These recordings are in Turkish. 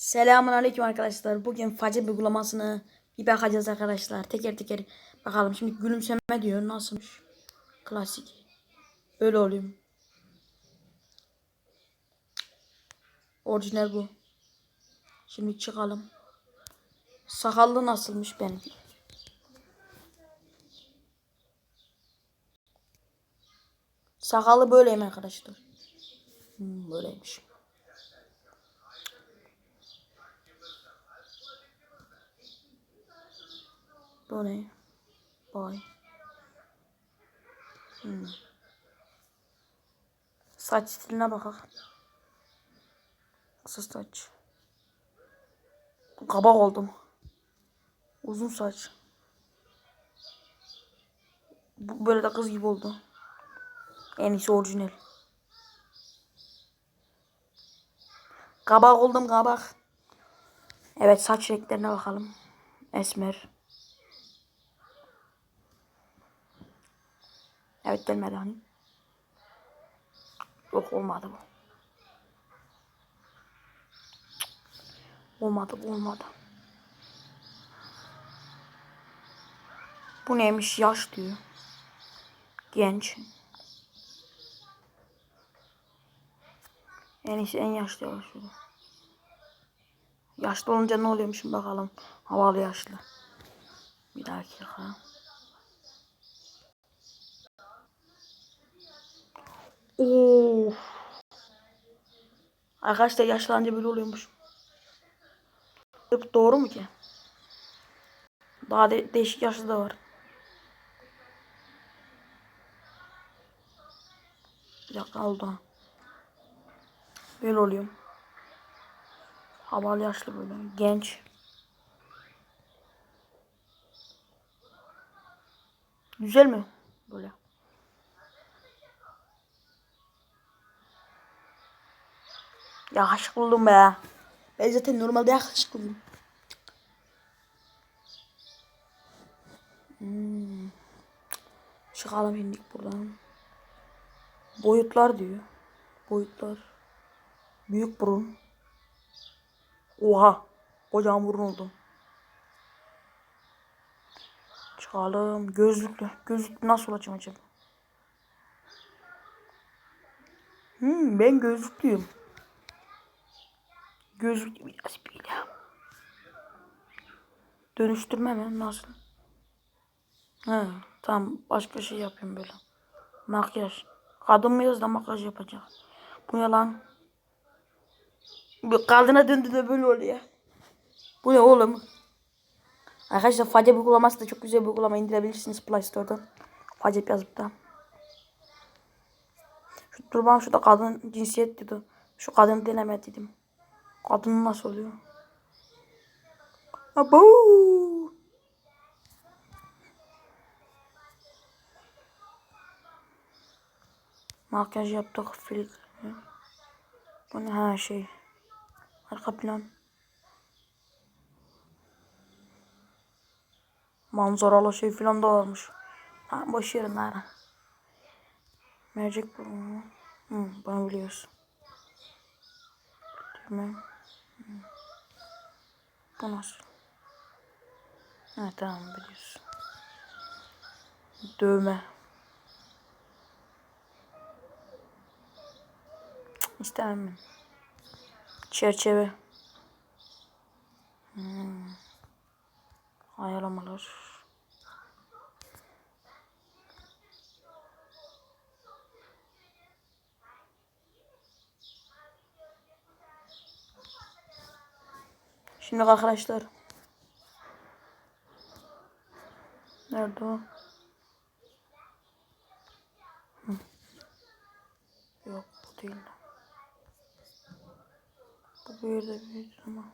Selamun aleyküm arkadaşlar. Bugün facet uygulamasını bir bakacağız arkadaşlar. Teker teker bakalım. Şimdi gülümseme diyor. Nasılmış? Klasik. Öyle oluyor. Orijinal bu. Şimdi çıkalım. Sakallı nasılmış benim? Sakallı böyleyim arkadaşlar. Hmm, böyleymiş. Bu ne? Boy. Hmm. Saç stiline bakak. Kısa saç. Kabak oldum. Uzun saç. Bu böyle de kız gibi oldu. En iyisi orijinal. Kabak oldum kabak. Evet saç renklerine bakalım. Esmer. Evet gelmedi hani. Yok olmadı bu. Olmadı bu olmadı. Bu neymiş yaş diyor. Genç. En iyisi en yaşlı şurada. Yaşlı olunca ne oluyormuş bakalım. Havalı yaşlı. Bir dakika. Of. Arkadaşlar yaşlanınca böyle oluyormuş. Doğru mu ki? Daha de değişik yaşlı da var. Bir dakika oldu. Böyle oluyor. Havalı yaşlı böyle. Genç. Güzel mi? Böyle. Yakışıklıyım be. Ben zaten normalde yakışıklıyım. Hmm. Çıkalım şimdi buradan. Boyutlar diyor. Boyutlar. Büyük burun. Oha. Kocaman burun oldu. Çıkalım. Gözlüklü. Gözlüklü nasıl olacağım acaba? Hmm, ben gözlüklüyüm. Gözlük biraz böyle. Dönüştürme mi? Nasıl? He, tamam başka şey yapayım böyle. Makyaj. Kadın mıyız da makyaj yapacak. Bu ne lan? Kadına döndü de böyle oluyor. Bu ne oğlum? Arkadaşlar Facep uygulaması da çok güzel bir uygulama indirebilirsiniz Play Store'dan. Facep yazıp da. Şu, dur bana şurada kadın cinsiyet dedi. Şu kadın deneme dedim. Kadın nasıl oluyor? Abo! Makyaj yaptık filtre. Bu ne ha şey. Arka plan. Manzaralı şey falan da varmış. Ha, boş yerin ara. Mercek bu. Hı, bunu biliyorsun. Değil Bu nasıl? Evet tamam biliyorsun. Dövme. İstemem ben. Çerçeve. Hmm. Ayarlamalar. Şimdi arkadaşlar. Nerede o? Hı. Yok bu değil. Bu böyle büyük ama.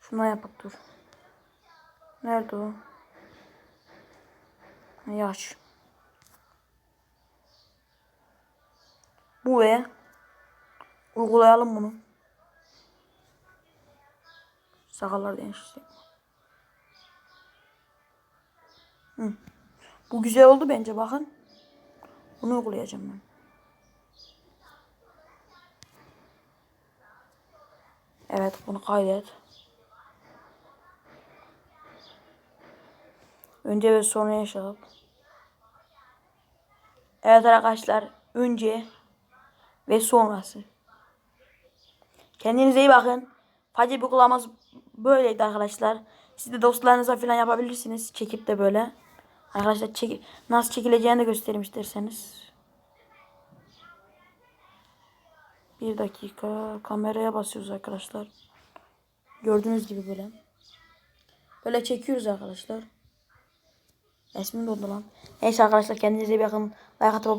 Şuna yapak dur. Nerede o? Yaş. Bu ve uygulayalım bunu. Sakallar değişecek. Hı. Bu güzel oldu bence bakın. Bunu uygulayacağım ben. Evet. Bunu kaydet. Önce ve sonra yaşadık. Evet arkadaşlar önce ve sonrası. Kendinize iyi bakın. Facı bir kulağımız böyleydi arkadaşlar. Siz de dostlarınıza falan yapabilirsiniz. Çekip de böyle. Arkadaşlar çek nasıl çekileceğini de göstereyim isterseniz. Bir dakika kameraya basıyoruz arkadaşlar. Gördüğünüz gibi böyle. Böyle çekiyoruz arkadaşlar. Resmim dondu lan. Neyse arkadaşlar kendinize iyi bakın. Like atıp